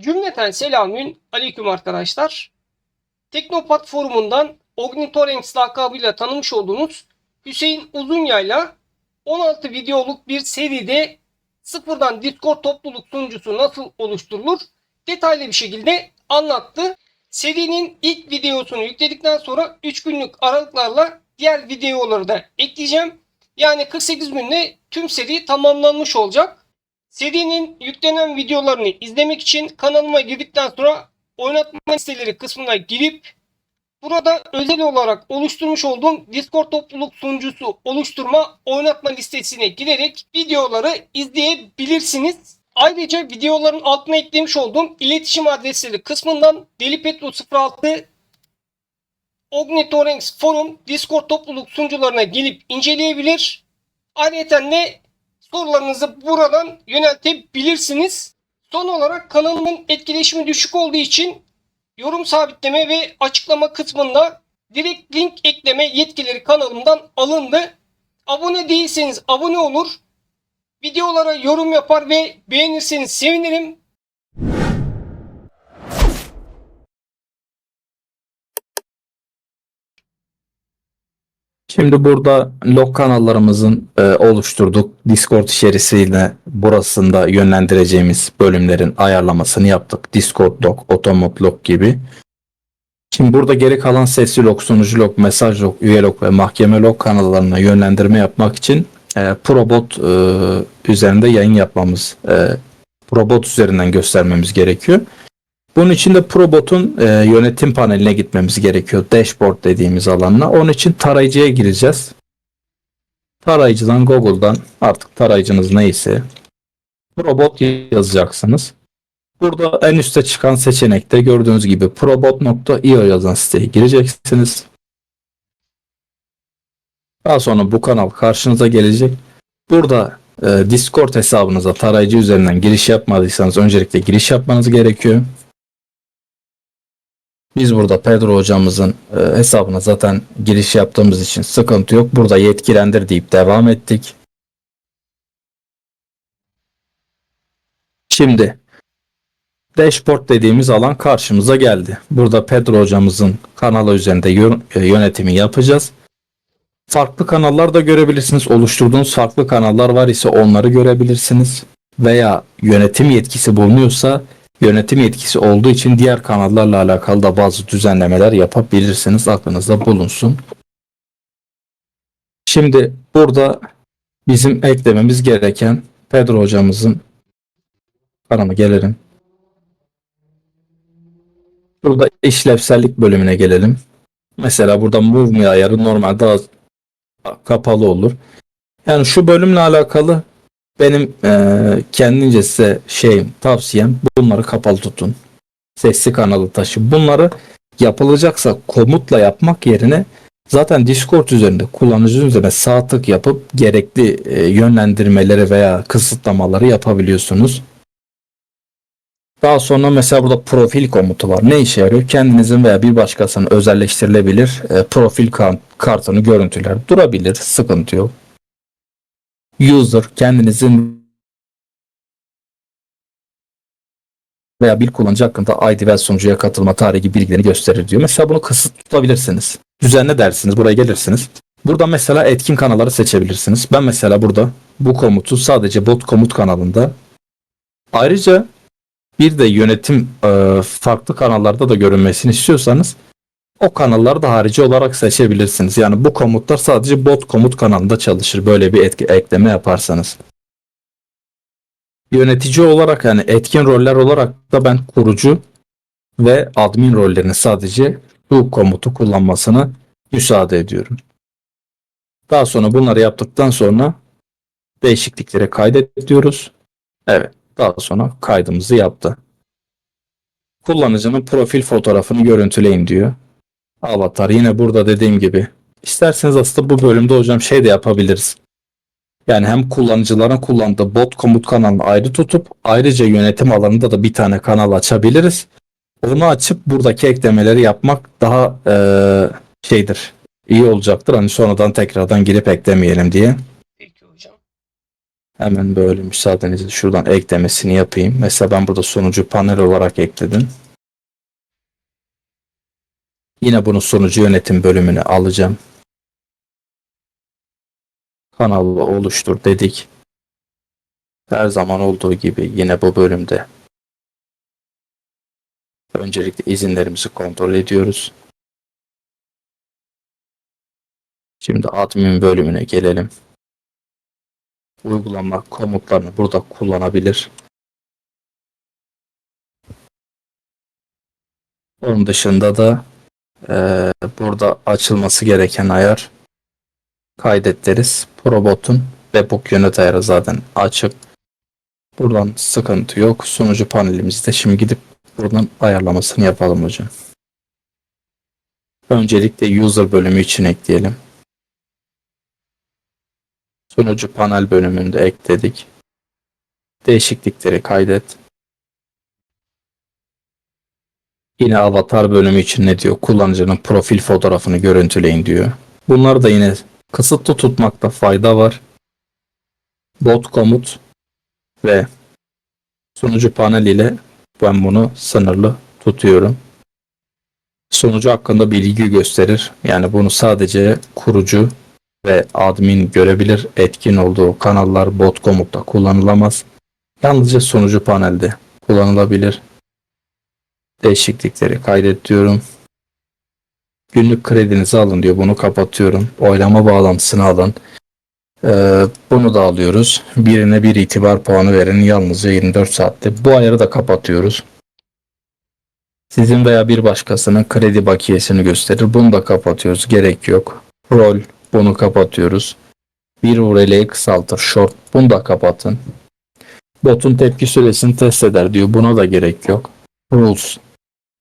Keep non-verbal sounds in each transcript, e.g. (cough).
Cümleten selamün aleyküm arkadaşlar. Teknopat forumundan Ornithorenx lakabıyla tanımış olduğunuz Hüseyin Uzunyayla 16 videoluk bir seride sıfırdan Discord topluluk sunucusu nasıl oluşturulur detaylı bir şekilde anlattı. Serinin ilk videosunu yükledikten sonra 3 günlük aralıklarla diğer videoları da ekleyeceğim. Yani 48 günde tüm seri tamamlanmış olacak. Serinin yüklenen videolarını izlemek için kanalıma girdikten sonra oynatma listeleri kısmına girip burada özel olarak oluşturmuş olduğum Discord topluluk sunucusu oluşturma oynatma listesine girerek videoları izleyebilirsiniz. Ayrıca videoların altına eklemiş olduğum iletişim adresleri kısmından delipetro06 Ornithorenx Forum Discord topluluk sunucularına gelip inceleyebilir. Ayrıca de sorularınızı buradan yöneltebilirsiniz. Son olarak kanalımın etkileşimi düşük olduğu için yorum sabitleme ve açıklama kısmında direkt link ekleme yetkileri kanalımdan alındı. Abone değilseniz abone olur. Videolara yorum yapar ve beğenirseniz sevinirim. Şimdi burada log kanallarımızın e, oluşturduk. Discord içerisiyle burasında yönlendireceğimiz bölümlerin ayarlamasını yaptık. Discord log, otomot log gibi. Şimdi burada geri kalan sesli log, sunucu log, mesaj log, üye log ve mahkeme log kanallarına yönlendirme yapmak için e, Probot e, üzerinde yayın yapmamız, e, Probot üzerinden göstermemiz gerekiyor. Bunun için de Probot'un e, yönetim paneline gitmemiz gerekiyor. Dashboard dediğimiz alanına. Onun için tarayıcıya gireceğiz. Tarayıcıdan Google'dan artık tarayıcınız neyse Probot yazacaksınız. Burada en üstte çıkan seçenekte gördüğünüz gibi probot.io yazan siteye gireceksiniz. Daha sonra bu kanal karşınıza gelecek. Burada e, Discord hesabınıza tarayıcı üzerinden giriş yapmadıysanız öncelikle giriş yapmanız gerekiyor. Biz burada Pedro hocamızın e, hesabına zaten giriş yaptığımız için sıkıntı yok. Burada yetkilendir deyip devam ettik. Şimdi dashboard dediğimiz alan karşımıza geldi. Burada Pedro hocamızın kanalı üzerinde e, yönetimi yapacağız. Farklı kanallar da görebilirsiniz. Oluşturduğunuz farklı kanallar var ise onları görebilirsiniz. Veya yönetim yetkisi bulunuyorsa yönetim yetkisi olduğu için diğer kanallarla alakalı da bazı düzenlemeler yapabilirsiniz. Aklınızda bulunsun. Şimdi burada bizim eklememiz gereken Pedro hocamızın kanalına gelelim. Burada işlevsellik bölümüne gelelim. Mesela burada move ayarı normalde kapalı olur. Yani şu bölümle alakalı benim eee kendince size şeyim, tavsiyem bunları kapalı tutun. Sesli kanalı taşı. Bunları yapılacaksa komutla yapmak yerine zaten Discord üzerinde kullanıcı üzerine sağ tık yapıp gerekli e, yönlendirmeleri veya kısıtlamaları yapabiliyorsunuz. Daha sonra mesela burada profil komutu var. Ne işe yarıyor? Kendinizin veya bir başkasının özelleştirilebilir e, profil kart, kartını görüntüler durabilir. Sıkıntı yok user kendinizin veya bir kullanıcı hakkında ID ve sunucuya katılma tarihi gibi bilgilerini gösterir diyor. Mesela bunu kısıt tutabilirsiniz. Düzenle dersiniz. Buraya gelirsiniz. Burada mesela etkin kanalları seçebilirsiniz. Ben mesela burada bu komutu sadece bot komut kanalında ayrıca bir de yönetim farklı kanallarda da görünmesini istiyorsanız o kanalları da harici olarak seçebilirsiniz. Yani bu komutlar sadece bot komut kanalında çalışır. Böyle bir etki, ekleme yaparsanız. Yönetici olarak yani etkin roller olarak da ben kurucu ve admin rollerini sadece bu komutu kullanmasını müsaade ediyorum. Daha sonra bunları yaptıktan sonra değişiklikleri kaydet diyoruz. Evet. Daha sonra kaydımızı yaptı. Kullanıcının profil fotoğrafını görüntüleyin diyor. Avatar yine burada dediğim gibi. İsterseniz aslında bu bölümde hocam şey de yapabiliriz. Yani hem kullanıcıların kullandığı bot komut kanalını ayrı tutup ayrıca yönetim alanında da bir tane kanal açabiliriz. Onu açıp buradaki eklemeleri yapmak daha eee, şeydir. iyi olacaktır. Hani sonradan tekrardan girip eklemeyelim diye. Peki hocam. Hemen böyle müsaadenizle şuradan eklemesini yapayım. Mesela ben burada sunucu panel olarak ekledim. Yine bunu sunucu yönetim bölümüne alacağım. Kanalı oluştur dedik. Her zaman olduğu gibi yine bu bölümde öncelikle izinlerimizi kontrol ediyoruz. Şimdi admin bölümüne gelelim. Uygulama komutlarını burada kullanabilir. Onun dışında da eee, burada açılması gereken ayar kaydet deriz. Probot'un webhook yönet ayarı zaten açık. Buradan sıkıntı yok. Sunucu panelimizde şimdi gidip buradan ayarlamasını yapalım hocam. Öncelikle user bölümü için ekleyelim. Sunucu panel bölümünde ekledik. Değişiklikleri kaydet. Yine avatar bölümü için ne diyor? Kullanıcının profil fotoğrafını görüntüleyin diyor. Bunları da yine kısıtlı tutmakta fayda var. Bot komut ve sunucu panel ile ben bunu sınırlı tutuyorum. Sunucu hakkında bilgi gösterir. Yani bunu sadece kurucu ve admin görebilir. Etkin olduğu kanallar bot komutta kullanılamaz. Yalnızca sunucu panelde kullanılabilir. Değişiklikleri kaydet diyorum. Günlük kredinizi alın diyor. Bunu kapatıyorum. Oylama bağlantısını alın. Ee, bunu da alıyoruz. Birine bir itibar puanı verin. Yalnızca 24 saatte. Bu ayarı da kapatıyoruz. Sizin veya bir başkasının kredi bakiyesini gösterir. Bunu da kapatıyoruz. Gerek yok. Rol bunu kapatıyoruz. Bir URL'yi kısaltır. Short bunu da kapatın. Botun tepki süresini test eder diyor. Buna da gerek yok. Rules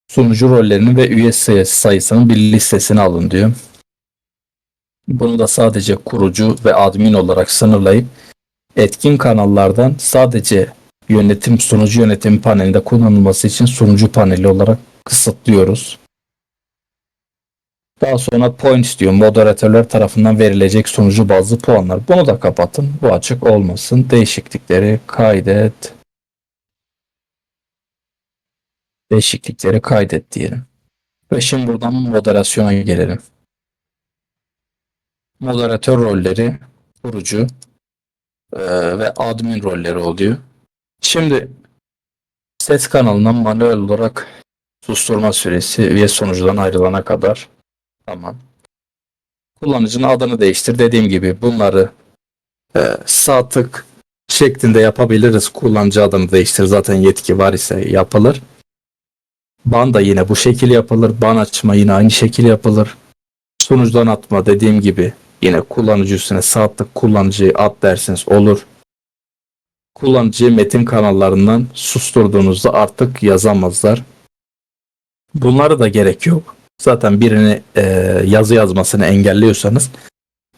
sunucu rollerinin ve üye sayısı sayısının bir listesini alın diyor. Bunu da sadece kurucu ve admin olarak sınırlayıp etkin kanallardan sadece yönetim sunucu yönetim panelinde kullanılması için sunucu paneli olarak kısıtlıyoruz. Daha sonra points diyor. Moderatörler tarafından verilecek sunucu bazlı puanlar. Bunu da kapatın. Bu açık olmasın. Değişiklikleri kaydet. Değişiklikleri kaydet diyelim. Ve şimdi buradan moderasyona gelelim. Moderatör rolleri kurucu eee, ve admin rolleri oluyor. Şimdi ses kanalından manuel olarak susturma süresi üye sonucudan ayrılana kadar tamam. Kullanıcının adını değiştir. Dediğim gibi bunları eee sağ tık şeklinde yapabiliriz. Kullanıcı adını değiştir. Zaten yetki var ise yapılır. Ban da yine bu şekil yapılır. Ban açma yine aynı şekil yapılır. Sunucudan atma dediğim gibi yine kullanıcı üstüne sağ tık kullanıcıyı at derseniz olur. Kullanıcıyı metin kanallarından susturduğunuzda artık yazamazlar. Bunları da gerek yok. Zaten birini e, yazı yazmasını engelliyorsanız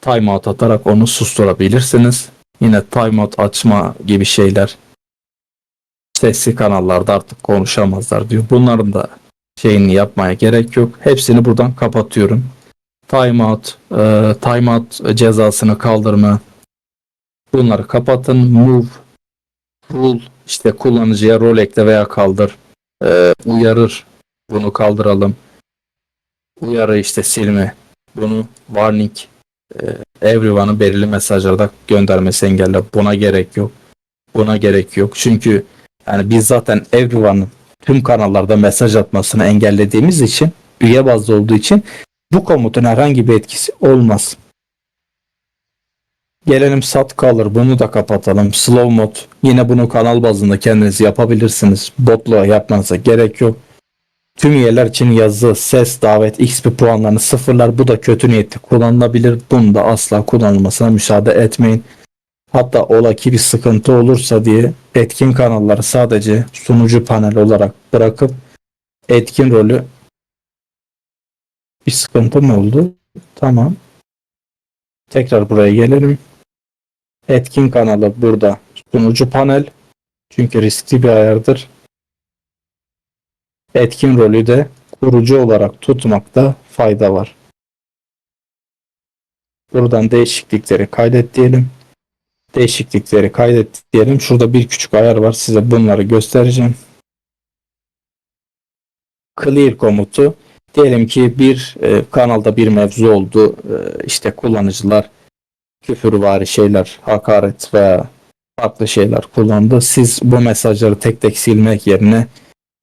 timeout atarak onu susturabilirsiniz. Yine timeout açma gibi şeyler sesli kanallarda artık konuşamazlar diyor. Bunların da şeyini yapmaya gerek yok. Hepsini buradan kapatıyorum. Timeout, e, timeout cezasını kaldırma. Bunları kapatın. Move, rule, işte kullanıcıya rol ekle veya kaldır. E, uyarır. Bunu kaldıralım. Uyarı işte silme. Bunu warning e, everyone'ın belirli mesajlarda göndermesi engelle. Buna gerek yok. Buna gerek yok. Çünkü yani biz zaten everyone'ın tüm kanallarda mesaj atmasını engellediğimiz için üye bazlı olduğu için bu komutun herhangi bir etkisi olmaz. Gelelim sat kalır bunu da kapatalım. Slow mod yine bunu kanal bazında kendiniz yapabilirsiniz. Botla yapmanıza gerek yok. Tüm üyeler için yazı, ses, davet, XP puanlarını sıfırlar. Bu da kötü niyetli kullanılabilir. Bunu da asla kullanılmasına müsaade etmeyin. Hatta ola ki bir sıkıntı olursa diye etkin kanalları sadece sunucu panel olarak bırakıp etkin rolü bir sıkıntı mı oldu? Tamam. Tekrar buraya gelelim. Etkin kanalı burada sunucu panel. Çünkü riskli bir ayardır. Etkin rolü de kurucu olarak tutmakta fayda var. Buradan değişiklikleri kaydet diyelim. Değişiklikleri kaydet diyelim. Şurada bir küçük ayar var. Size bunları göstereceğim. Clear komutu. Diyelim ki bir e, kanalda bir mevzu oldu. E, işte kullanıcılar küfürvari şeyler, hakaret veya farklı şeyler kullandı. Siz bu mesajları tek tek silmek yerine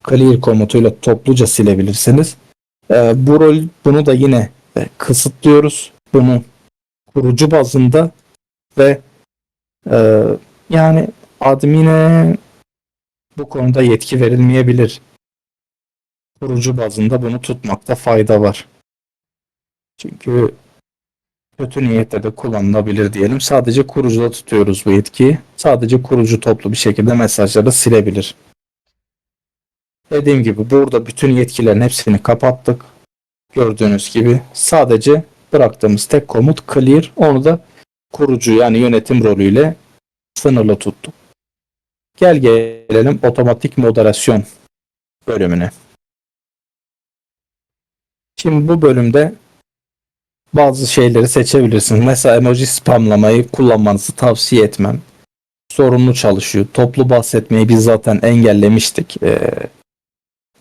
clear komutuyla topluca silebilirsiniz. E, bu rol bunu da yine e, kısıtlıyoruz. Bunu kurucu bazında ve e, yani admine bu konuda yetki verilmeyebilir. Kurucu bazında bunu tutmakta fayda var. Çünkü kötü niyetle de kullanılabilir diyelim. Sadece kurucuda tutuyoruz bu yetkiyi. Sadece kurucu toplu bir şekilde mesajları silebilir. Dediğim gibi burada bütün yetkilerin hepsini kapattık. Gördüğünüz gibi sadece bıraktığımız tek komut clear. Onu da kurucu yani yönetim rolüyle sınırlı tuttuk. Gel gelelim otomatik moderasyon bölümüne. Şimdi bu bölümde bazı şeyleri seçebilirsiniz. Mesela emoji spamlamayı kullanmanızı tavsiye etmem. Sorunlu çalışıyor. Toplu bahsetmeyi biz zaten engellemiştik. Ee,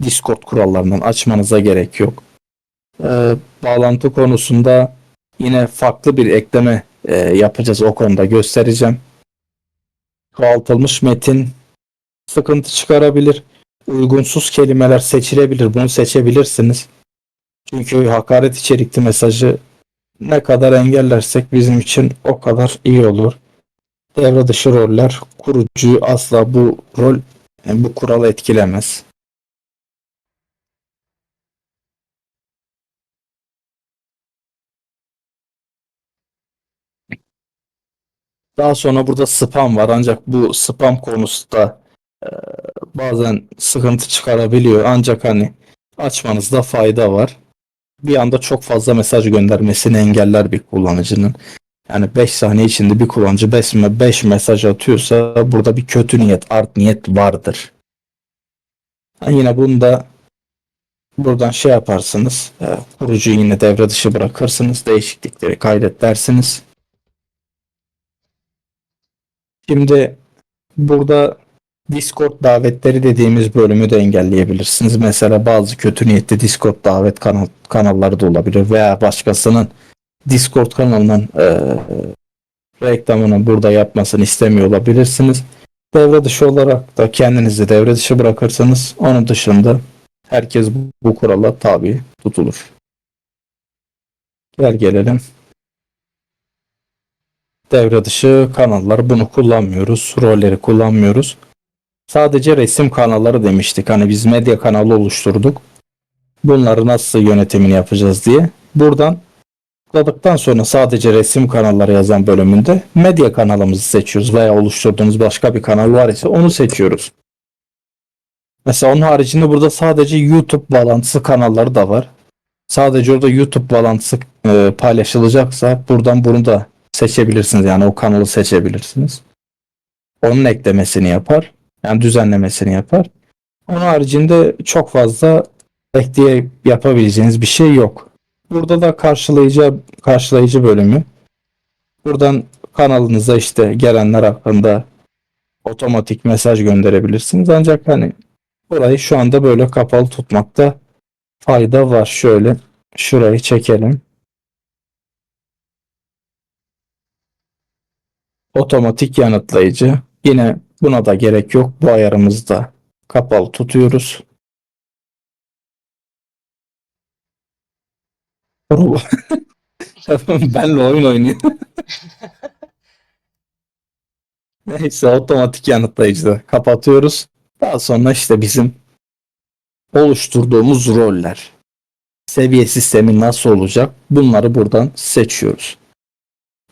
Discord kurallarından açmanıza gerek yok. Ee, bağlantı konusunda yine farklı bir ekleme e, yapacağız o konuda göstereceğim. Çoğaltılmış metin sıkıntı çıkarabilir. Uygunsuz kelimeler seçilebilir. Bunu seçebilirsiniz. Çünkü hakaret içerikli mesajı ne kadar engellersek bizim için o kadar iyi olur. Devre dışı roller kurucuyu asla bu rol yani bu kuralı etkilemez. Daha sonra burada spam var ancak bu spam konusu da e, bazen sıkıntı çıkarabiliyor ancak hani açmanızda fayda var. Bir anda çok fazla mesaj göndermesini engeller bir kullanıcının. Yani 5 saniye içinde bir kullanıcı 5 5 mesaj atıyorsa burada bir kötü niyet, art niyet vardır. Ha, yine bunu da buradan şey yaparsınız. e, kurucuyu yine devre dışı bırakırsınız. Değişiklikleri kaydet dersiniz. Şimdi burada Discord davetleri dediğimiz bölümü de engelleyebilirsiniz. Mesela bazı kötü niyetli Discord davet kanal, kanalları da olabilir veya başkasının Discord kanalının e, reklamını burada yapmasını istemiyor olabilirsiniz. Devre dışı olarak da kendinizi devre dışı bırakırsanız onun dışında herkes bu, kurala tabi tutulur. Gel gelelim. Devre dışı kanallar bunu kullanmıyoruz. Rolleri kullanmıyoruz. Sadece resim kanalları demiştik. Hani biz medya kanalı oluşturduk. Bunları nasıl yönetimini yapacağız diye. Buradan tıkladıktan sonra sadece resim kanalları yazan bölümünde medya kanalımızı seçiyoruz veya oluşturduğunuz başka bir kanal var ise onu seçiyoruz. Mesela onun haricinde burada sadece YouTube bağlantısı kanalları da var. Sadece orada YouTube bağlantısı e, paylaşılacaksa buradan bunu da seçebilirsiniz. Yani o kanalı seçebilirsiniz. Onun eklemesini yapar. Yani düzenlemesini yapar. Onun haricinde çok fazla ekleye yapabileceğiniz bir şey yok. Burada da karşılayıcı karşılayıcı bölümü. Buradan kanalınıza işte gelenler hakkında otomatik mesaj gönderebilirsiniz. Ancak hani burayı şu anda böyle kapalı tutmakta fayda var. Şöyle şurayı çekelim. Otomatik yanıtlayıcı. Yine buna da gerek yok. Bu ayarımızı da kapalı tutuyoruz. (laughs) Benle oyun oynuyor. (laughs) Neyse otomatik yanıtlayıcı da kapatıyoruz. Daha sonra işte bizim oluşturduğumuz roller. Seviye sistemi nasıl olacak? Bunları buradan seçiyoruz.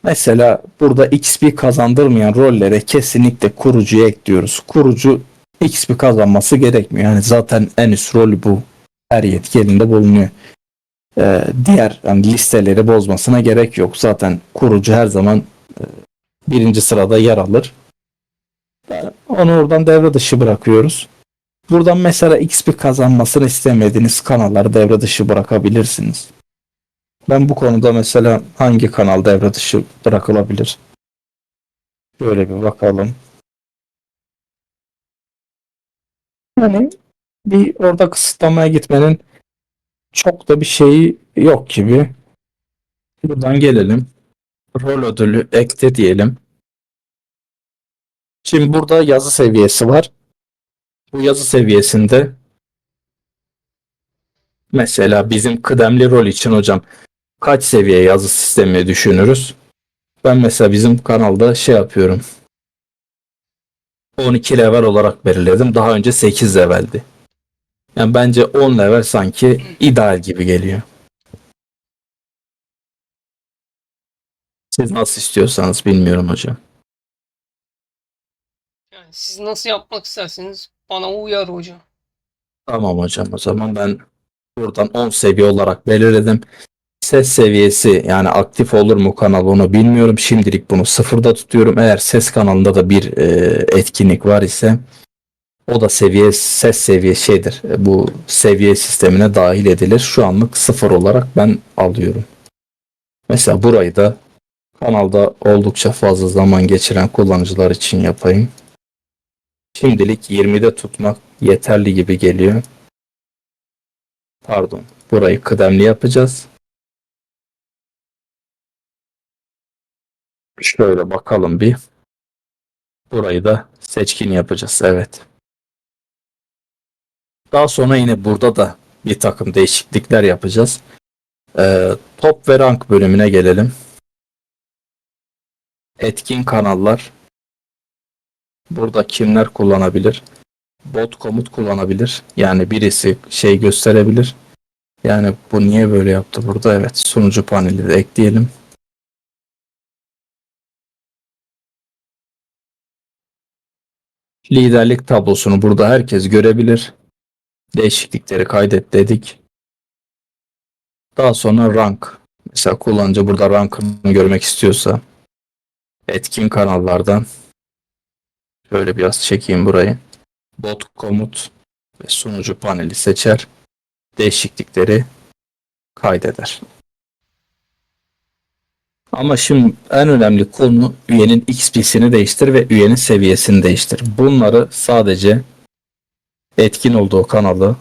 Mesela burada XP kazandırmayan rollere kesinlikle kurucuyu ekliyoruz. Kurucu XP kazanması gerekmiyor. Yani zaten en üst rolü bu. Her yetki bulunuyor. Ee, diğer yani listeleri bozmasına gerek yok. Zaten kurucu her zaman e, birinci sırada yer alır. Yani onu oradan devre dışı bırakıyoruz. Buradan mesela XP kazanmasını istemediğiniz kanalları devre dışı bırakabilirsiniz. Ben bu konuda mesela hangi kanal devre dışı bırakılabilir? Şöyle bir bakalım. Yani bir orada kısıtlamaya gitmenin çok da bir şeyi yok gibi. Buradan gelelim. Rol ödülü ekle diyelim. Şimdi burada yazı seviyesi var. Bu yazı seviyesinde mesela bizim kıdemli rol için hocam kaç seviye yazı sistemi düşünürüz? Ben mesela bizim kanalda şey yapıyorum. 12 level olarak belirledim. Daha önce 8 leveldi. Yani bence 10 level sanki ideal gibi geliyor. Siz nasıl istiyorsanız bilmiyorum hocam. Yani siz nasıl yapmak isterseniz bana uyar hocam. Tamam hocam o zaman ben buradan 10 seviye olarak belirledim. Ses seviyesi yani aktif olur mu kanal onu bilmiyorum. Şimdilik bunu sıfırda tutuyorum. Eğer ses kanalında da bir e, etkinlik var ise o da seviye ses seviye şeydir. E, Bu seviye sistemine dahil edilir. Şu anlık sıfır olarak ben alıyorum. Mesela burayı da kanalda oldukça fazla zaman geçiren kullanıcılar için yapayım. Şimdilik 20'de tutmak yeterli gibi geliyor. Pardon. Burayı kıdemli yapacağız. Şöyle bakalım bir. Burayı da seçkin yapacağız. Evet. Daha sonra yine burada da bir takım değişiklikler yapacağız. Ee, top ve rank bölümüne gelelim. Etkin kanallar. Burada kimler kullanabilir? Bot komut kullanabilir. Yani birisi şey gösterebilir. Yani bu niye böyle yaptı burada? Evet sunucu paneli de ekleyelim. Liderlik tablosunu burada herkes görebilir. Değişiklikleri kaydet dedik. Daha sonra rank. Mesela kullanıcı burada rankını görmek istiyorsa etkin kanallardan şöyle biraz çekeyim burayı. Bot komut ve sunucu paneli seçer. Değişiklikleri kaydeder. Ama şimdi en önemli konu üyenin XP'sini değiştir ve üyenin seviyesini değiştir. Bunları sadece etkin olduğu kanalı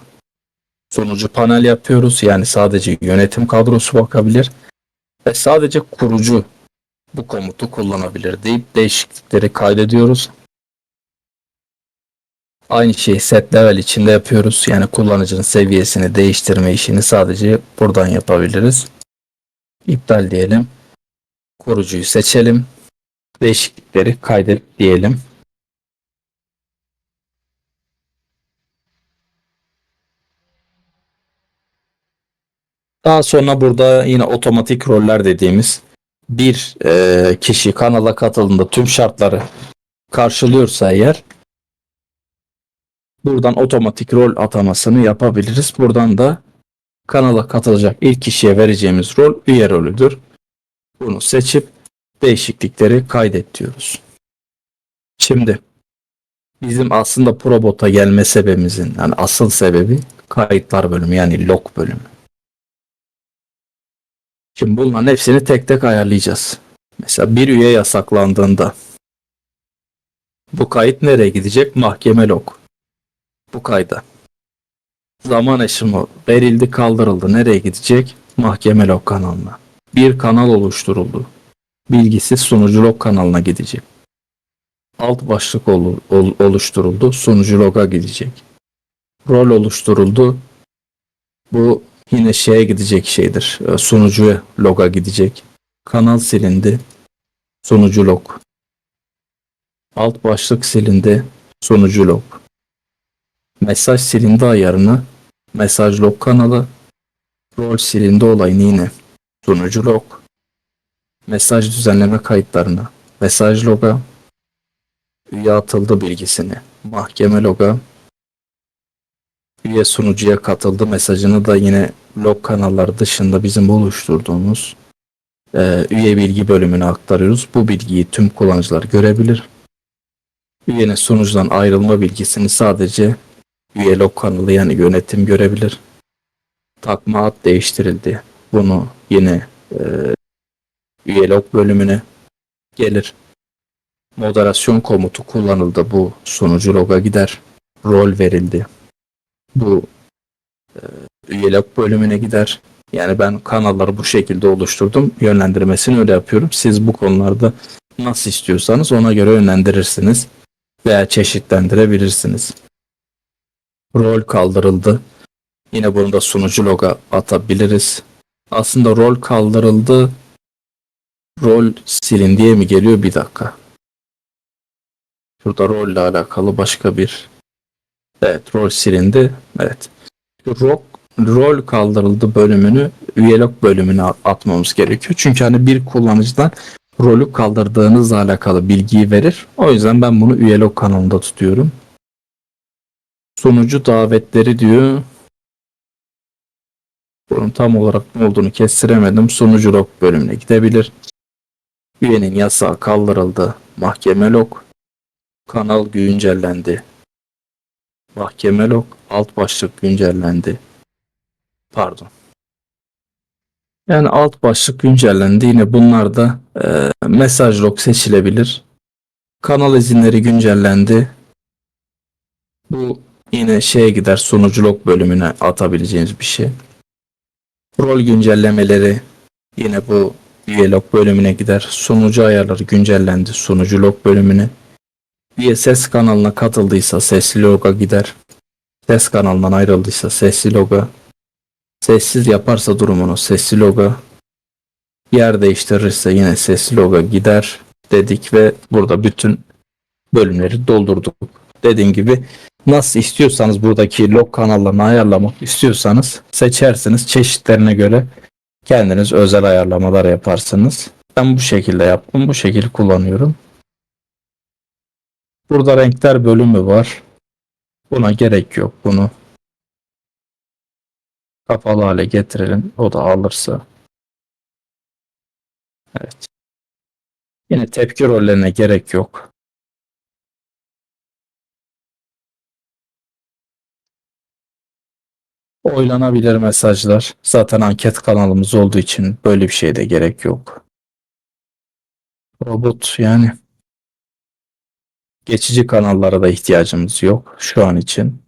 sunucu panel yapıyoruz. Yani sadece yönetim kadrosu bakabilir ve sadece kurucu bu komutu kullanabilir deyip değişiklikleri kaydediyoruz. Aynı şeyi set level içinde yapıyoruz. Yani kullanıcının seviyesini değiştirme işini sadece buradan yapabiliriz. İptal diyelim. Kurucuyu seçelim. Değişiklikleri kaydet diyelim. Daha sonra burada yine otomatik roller dediğimiz bir e, kişi kanala katıldığında tüm şartları karşılıyorsa eğer buradan otomatik rol atamasını yapabiliriz. Buradan da kanala katılacak ilk kişiye vereceğimiz rol üye rolüdür. Bunu seçip değişiklikleri kaydet diyoruz. Şimdi bizim aslında Probot'a gelme sebebimizin yani asıl sebebi kayıtlar bölümü yani log bölümü. Şimdi bunların hepsini tek tek ayarlayacağız. Mesela bir üye yasaklandığında bu kayıt nereye gidecek? Mahkeme log. Bu kayda. Zaman aşımı verildi kaldırıldı. Nereye gidecek? Mahkeme log kanalına. Bir kanal oluşturuldu. Bilgisi sunucu log kanalına gidecek. Alt başlık olu- ol- oluşturuldu. Sunucu loga gidecek. Rol oluşturuldu. Bu yine şeye gidecek şeydir. e, Sunucu loga gidecek. Kanal silindi. Sunucu log. Alt başlık silindi. Sunucu log. Mesaj silindi ayarını. Mesaj log kanalı. Rol silindi olayını yine. Sunucu log. Mesaj düzenleme kayıtlarına. Mesaj loga. Üye atıldı bilgisini. Mahkeme loga. Üye sunucuya katıldı mesajını da yine log kanalları dışında bizim oluşturduğumuz e, üye bilgi bölümüne aktarıyoruz. Bu bilgiyi tüm kullanıcılar görebilir. Üyenin sunucudan ayrılma bilgisini sadece üye log kanalı yani yönetim görebilir. Takma ad değiştirildi. Bunu yine e, üye log bölümüne gelir. moderasyon komutu kullanıldı. Bu sunucu loga gider. Rol verildi. Bu e, üyelik bölümüne gider. Yani ben kanalları bu şekilde oluşturdum. Yönlendirmesini öyle yapıyorum. Siz bu konularda nasıl istiyorsanız ona göre yönlendirirsiniz veya çeşitlendirebilirsiniz. Rol kaldırıldı. Yine bunu da sunucu loga atabiliriz. Aslında rol kaldırıldı. Rol silin diye mi geliyor? Bir dakika. Şurada rolle alakalı başka bir Evet rol silindi. Evet. Rock, rol kaldırıldı bölümünü üyelik bölümüne atmamız gerekiyor. Çünkü hani bir kullanıcıdan rolü kaldırdığınızla alakalı bilgiyi verir. O yüzden ben bunu üyelik kanalında tutuyorum. Sunucu davetleri diyor. Bunun tam olarak ne olduğunu kestiremedim. Sunucu log bölümüne gidebilir. Üyenin yasağı kaldırıldı. Mahkeme log. Kanal güncellendi. Mahkeme log. Alt başlık güncellendi. Pardon. Yani alt başlık güncellendi. Yine bunlar da e, mesaj log seçilebilir. Kanal izinleri güncellendi. Bu yine şeye gider sunucu log bölümüne atabileceğiniz bir şey. Rol güncellemeleri yine bu üye log bölümüne gider. Sunucu ayarları güncellendi sunucu log bölümüne. Üye ses kanalına katıldıysa sesli loga gider. Ses kanalından ayrıldıysa sesli loga. Sessiz yaparsa durumunu sesli loga. Yer değiştirirse yine sesli loga gider dedik ve burada bütün bölümleri doldurduk. Dediğim gibi nasıl istiyorsanız buradaki log kanallarını ayarlamak istiyorsanız seçersiniz. Çeşitlerine göre kendiniz özel ayarlamalar yaparsınız. Ben bu şekilde yaptım. Bu şekilde kullanıyorum. Burada renkler bölümü var. Buna gerek yok. Bunu kapalı hale getirelim. O da alırsa. Evet. Yine tepki rollerine gerek yok. Oylanabilir mesajlar. Zaten anket kanalımız olduğu için böyle bir şeye de gerek yok. Robot yani geçici kanallara da ihtiyacımız yok şu an için.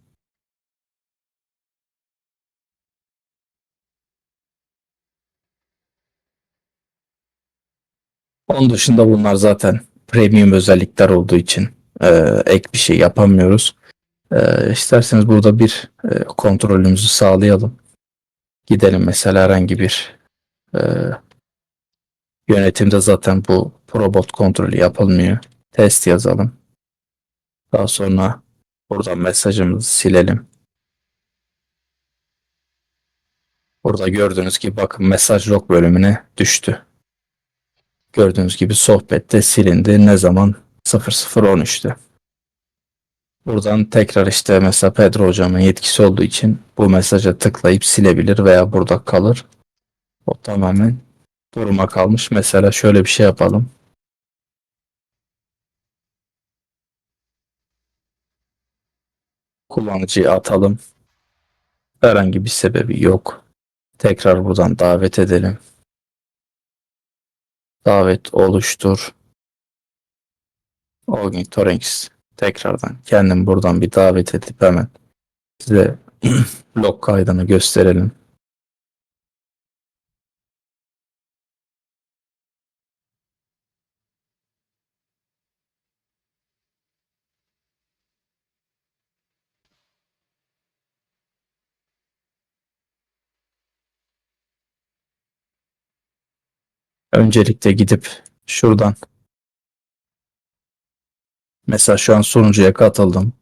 Onun dışında bunlar zaten premium özellikler olduğu için e, ek bir şey yapamıyoruz. E, isterseniz burada bir e, kontrolümüzü sağlayalım. Gidelim mesela herhangi bir e, yönetimde zaten bu probot kontrolü yapılmıyor. Test yazalım. Daha sonra buradan mesajımızı silelim. Burada gördüğünüz gibi bakın mesaj log bölümüne düştü. Gördüğünüz gibi sohbette silindi. Ne zaman? 0013'te. Buradan tekrar işte mesela Pedro hocamın yetkisi olduğu için bu mesaja tıklayıp silebilir veya burada kalır. O tamamen duruma kalmış. Mesela şöyle bir şey yapalım. Kullanıcıyı atalım. Herhangi bir sebebi yok. Tekrar buradan davet edelim. Davet oluştur. Ornithorinx tekrardan kendim buradan bir davet edip hemen size (clears throat) log kaydını gösterelim. Öncelikle gidip şuradan mesela şu an sunucuya katıldım.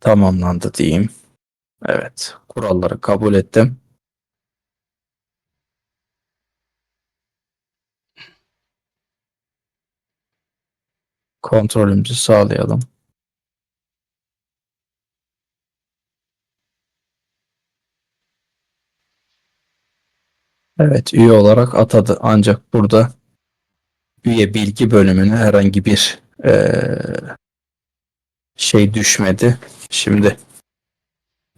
Tamamlandı diyeyim. Evet. Kuralları kabul ettim. Kontrolümüzü sağlayalım. Evet, üye olarak atadı. Ancak burada üye bilgi bölümüne herhangi bir ee, şey düşmedi. Şimdi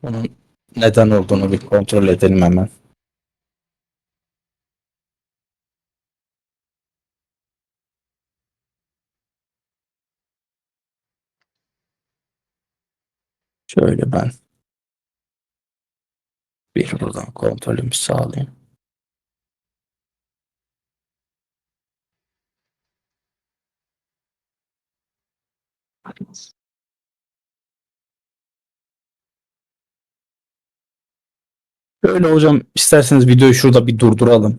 bunun neden olduğunu bir kontrol edelim hemen. Şöyle ben bir buradan kontrolümü sağlayayım. Böyle hocam isterseniz videoyu şurada bir durduralım.